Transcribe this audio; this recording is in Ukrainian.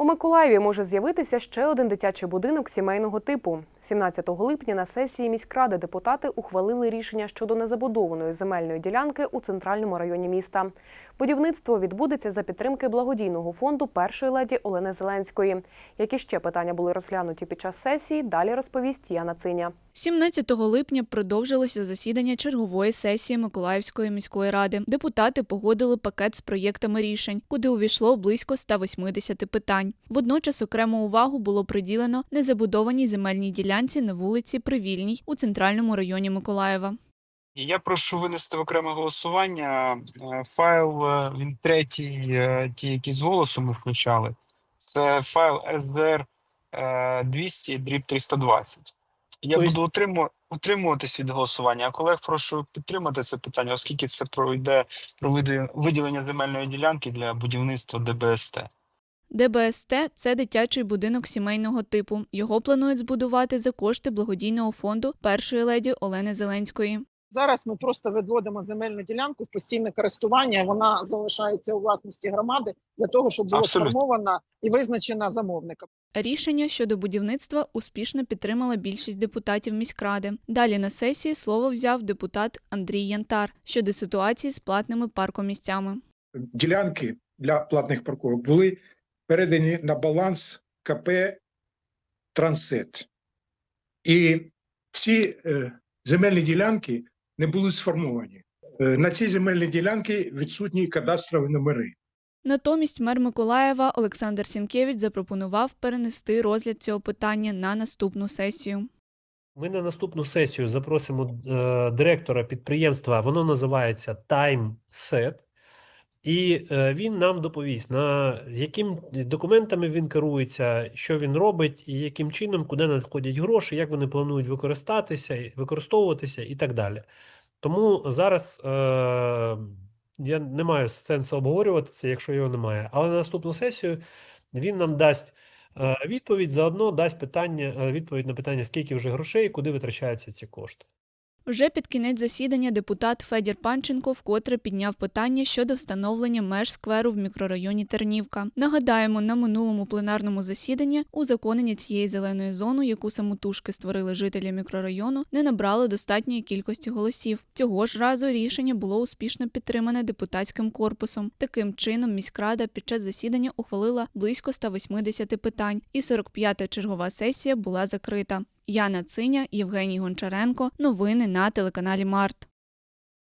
У Миколаєві може з'явитися ще один дитячий будинок сімейного типу. 17 липня на сесії міськради депутати ухвалили рішення щодо незабудованої земельної ділянки у центральному районі міста. Будівництво відбудеться за підтримки благодійного фонду першої леді Олени Зеленської. Які ще питання були розглянуті під час сесії, далі розповість Яна Циня. 17 липня продовжилося засідання чергової сесії Миколаївської міської ради. Депутати погодили пакет з проєктами рішень, куди увійшло близько 180 питань. Водночас окрему увагу було приділено незабудованій земельній ділянці на вулиці Привільній у центральному районі Миколаєва. Я прошу винести в окреме голосування е, файл, е, він третій, е, ті, які з голосу ми включали. Це файл е, 200 дріб 320. Я буду утриму- утримуватись від голосування, а колег прошу підтримати це питання, оскільки це пройде про виділення земельної ділянки для будівництва ДБСТ. ДБСТ – це дитячий будинок сімейного типу. Його планують збудувати за кошти благодійного фонду першої леді Олени Зеленської. Зараз ми просто відводимо земельну ділянку в постійне користування. Вона залишається у власності громади для того, щоб Абсолютно. сформована і визначена замовником. Рішення щодо будівництва успішно підтримала більшість депутатів міськради. Далі на сесії слово взяв депутат Андрій Янтар щодо ситуації з платними паркомісцями. ділянки для платних парковок були передані на баланс КП Трансет. І ці е, земельні ділянки не були сформовані. Е, на цій земельній ділянці відсутні кадастрові номери. Натомість мер Миколаєва Олександр Сінкевич запропонував перенести розгляд цього питання на наступну сесію. Ми на наступну сесію запросимо е, директора підприємства. Воно називається TimeSet. І е, він нам доповість, на яким документами він керується, що він робить, і яким чином, куди надходять гроші, як вони планують використатися, використовуватися і так далі. Тому зараз е, я не маю сенсу обговорювати це, якщо його немає. Але на наступну сесію він нам дасть е, відповідь, заодно дасть питання, е, відповідь на питання, скільки вже грошей куди витрачаються ці кошти. Вже під кінець засідання депутат Федір Панченко вкотре підняв питання щодо встановлення меж скверу в мікрорайоні Тернівка. Нагадаємо, на минулому пленарному засіданні узаконення цієї зеленої зони, яку самотужки створили жителі мікрорайону, не набрало достатньої кількості голосів. Цього ж разу рішення було успішно підтримане депутатським корпусом. Таким чином, міськрада під час засідання ухвалила близько 180 питань, і 45-та чергова сесія була закрита. Яна Циня, Євгеній Гончаренко. Новини на телеканалі Март.